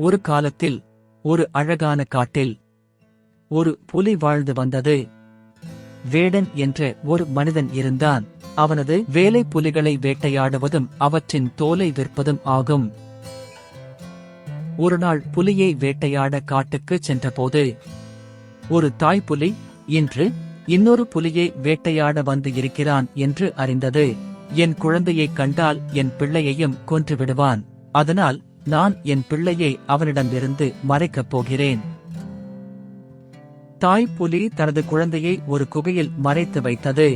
ஒரு காலத்தில் ஒரு அழகான காட்டில் ஒரு புலி வாழ்ந்து வந்தது. வேடன் என்ற ஒரு மனிதன் இருந்தான். அவனது வேலை புலிகளை வேட்டையாடுவதும் அவற்றின் தோலை விற்பதும் ஆகும். ஒரு நாள் புலியை வேட்டையாட காட்டுக்கு சென்றபோது ஒரு தாய் புலி இன்று இன்னொரு புலியை வேட்டையாட வந்து இருக்கிறான் என்று அறிந்தது. என் குழந்தையைக் கண்டால் என் பிள்ளையையும் கொன்று விடுவான். அதனால் நான் என் பிள்ளையை அவனிடமிருந்து மறைக்கப் போகிறேன். தாய் புலி தனது குழந்தையை ஒரு குகையில் மறைத்து வைத்தது.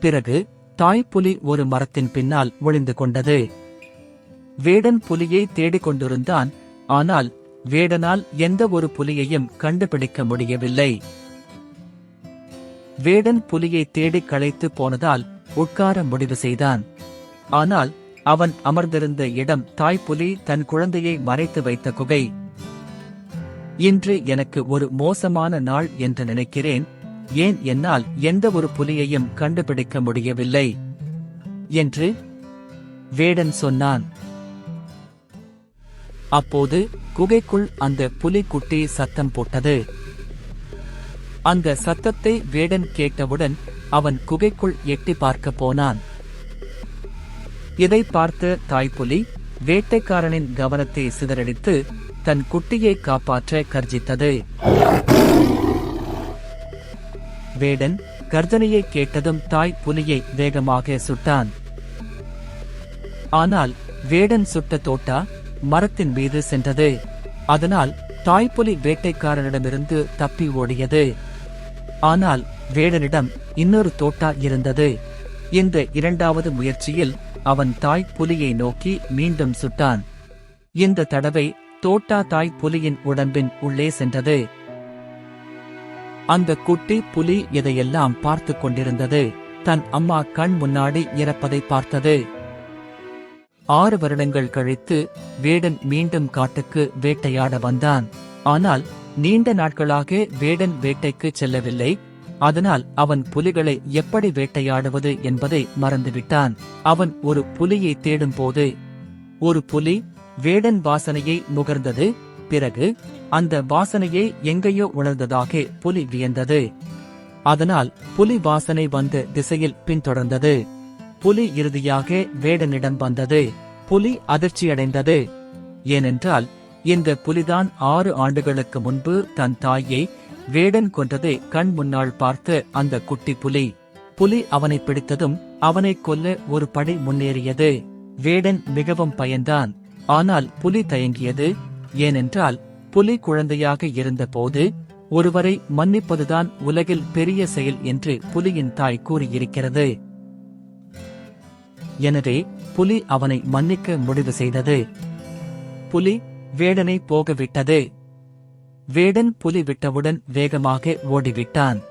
பிறகு தாய் புலி ஒரு மரத்தின் பின்னால் ஒளிந்து கொண்டது. வேடன் புலியை தேடிக் கொண்டிருந்தான் ஆனால் வேடனால் எந்த ஒரு புலியையும் கண்டுபிடிக்க முடியவில்லை. வேடன் புலியை தேடி களைத்து போனதால் உட்கார முடிவு செய்தான். ஆனால் அவன் அமர்ந்திருந்த இடம் தாய்ப்புலி தன் குழந்தையை மறைத்து வைத்த குகை. இன்று எனக்கு ஒரு மோசமான நாள் என்று நினைக்கிறேன். ஏன் என்னால் எந்த ஒரு புலியையும் கண்டுபிடிக்க முடியவில்லை. என்று வேடன் சொன்னான். அப்போது குகைக்குள் அந்த புலிக்குட்டி சத்தம் போட்டது. அந்த சத்தத்தை வேடன் கேட்டவுடன் அவன் குகைக்குள் எட்டி பார்க்க போனான். இதை பார்த்த தாய்ப்புலி? வேட்டைக்காரனின் கவனத்தை சிதறடித்து தன் குட்டியை காப்பாற்ற கர்ஜித்தது. வேடன் கர்ஜனையை கேட்டதும் தாய் புலியை வேகமாக சுட்டான். ஆனால் வேடன் சுட்ட தோட்டா மரத்தின் மீது சென்றது. அதனால் தாய்ப்புலி வேட்டைக்காரனிடமிருந்து தப்பி ஓடியது. ஆனால் வேடனிடம் இன்னொரு தோட்டா இருந்தது. இந்த இரண்டாவது முயற்சியில் அவன் தாய் புலியை நோக்கி மீண்டும் சுட்டான். இந்த தடவை தோட்டா தாய் புலியின் உடம்பின் உள்ளே சென்றது. அந்த குட்டி புலி இதையெல்லாம் பார்த்து கொண்டிருந்தது தன் அம்மா கண் முன்னாடி இறப்பதை பார்த்தது. ஆறு வருடங்கள் கழித்து வேடன் மீண்டும் காட்டுக்கு வேட்டையாட வந்தான். ஆனால் நீண்ட நாட்களாக வேடன் வேட்டைக்கு செல்லவில்லை அதனால் அவன் புலிகளை எப்படி வேட்டையாடுவது என்பதை மறந்துவிட்டான். அவன் ஒரு புலியை தேடும் போது ஒரு புலி வேடன் வாசனையை நுகர்ந்தது பிறகு அந்த வாசனையை எங்கேயோ உணர்ந்ததாக புலி வியந்தது. அதனால் புலி வாசனை வந்த திசையில் பின்தொடர்ந்தது. புலி இறுதியாக வேடனிடம் வந்தது. புலி அதிர்ச்சியடைந்தது. ஏனென்றால் இந்த புலிதான் ஆறு ஆண்டுகளுக்கு முன்பு தன் தாயை வேடன் கொன்றதை கண் முன்னால் பார்த்த அந்த குட்டி புலி புலி அவனை பிடித்ததும் அவனை கொல்ல ஒரு படை முன்னேறியது. வேடன் மிகவும் பயந்தான். ஆனால் புலி தயங்கியது. ஏனென்றால் புலி குழந்தையாக இருந்தபோது ஒருவரை மன்னிப்பதுதான் உலகில் பெரிய செயல் என்று புலியின் தாய் கூறியிருக்கிறது. எனவே புலி அவனை மன்னிக்க முடிவு செய்தது. புலி வேடனை போகவிட்டது. வேடன் புலி விட்டவுடன் வேகமாக ஓடிவிட்டான்.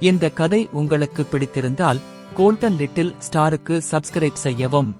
இந்த கதை உங்களுக்கு பிடித்திருந்தால் கோல்டன் லிட்டில் ஸ்டாருக்கு சப்ஸ்கிரைப் செய்யவும்.